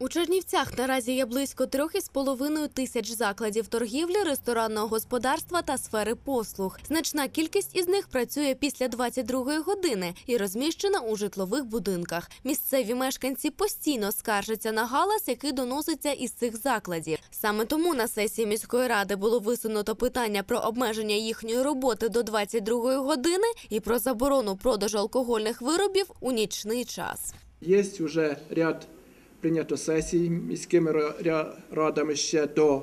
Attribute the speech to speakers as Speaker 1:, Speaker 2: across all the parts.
Speaker 1: У Чернівцях наразі є близько трьох із половиною тисяч закладів торгівлі, ресторанного господарства та сфери послуг. Значна кількість із них працює після 22-ї години і розміщена у житлових будинках. Місцеві мешканці постійно скаржаться на галас, який доноситься із цих закладів. Саме тому на сесії міської ради було висунуто питання про обмеження їхньої роботи до 22-ї години і про заборону продажу алкогольних виробів у нічний час.
Speaker 2: Є вже ряд прийнято сесій міськими радами ще до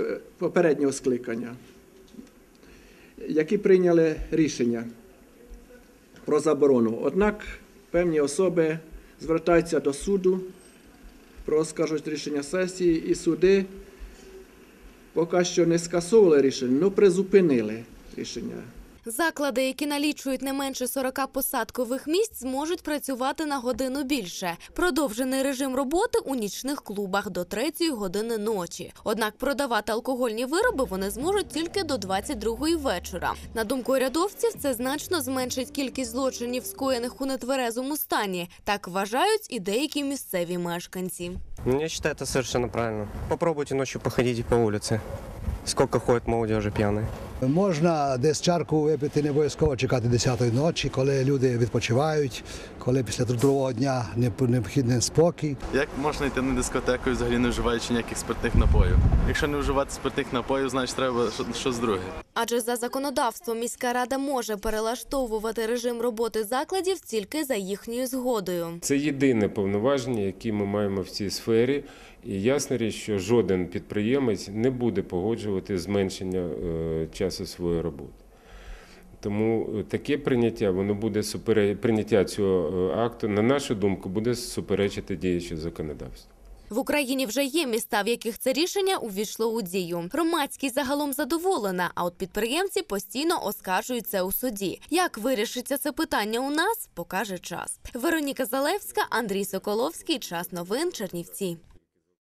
Speaker 2: е, попереднього скликання, які прийняли рішення про заборону. Однак певні особи звертаються до суду, проскажуть рішення сесії, і суди поки що не скасовували рішення, але призупинили рішення.
Speaker 1: Заклади, які налічують не менше 40 посадкових місць, зможуть працювати на годину більше. Продовжений режим роботи у нічних клубах до 3 години ночі. Однак продавати алкогольні вироби вони зможуть тільки до 22 вечора. На думку урядовців, це значно зменшить кількість злочинів, скоєних у нетверезому стані. Так вважають і деякі місцеві мешканці.
Speaker 3: Я считаю, это совершенно правильно. Попробуйте ночью походите по улице. Сколько ходит молодежи пьяной.
Speaker 4: Можна десь чарку випити, не обов'язково чекати 10-ї ночі, коли люди відпочивають, коли після трудового дня необхідний спокій.
Speaker 5: Як можна йти на дискотеку, взагалі не вживаючи ніяких спиртних напоїв? Якщо не вживати спиртних напоїв, значить треба щось друге.
Speaker 1: Адже за законодавством міська рада може перелаштовувати режим роботи закладів тільки за їхньою згодою.
Speaker 6: Це єдине повноваження, яке ми маємо в цій сфері. І ясна річ, що жоден підприємець не буде погоджувати зменшення е, часу своєї роботи. Тому е, таке прийняття, воно буде супере... прийняття цього е, акту, на нашу думку, буде суперечити діючому законодавству.
Speaker 1: В Україні вже є міста, в яких це рішення увійшло у дію. Громадськість загалом задоволена, а от підприємці постійно оскаржуються у суді. Як вирішиться це питання у нас, покаже час. Вероніка Залевська, Андрій Соколовський. Час новин Чернівці.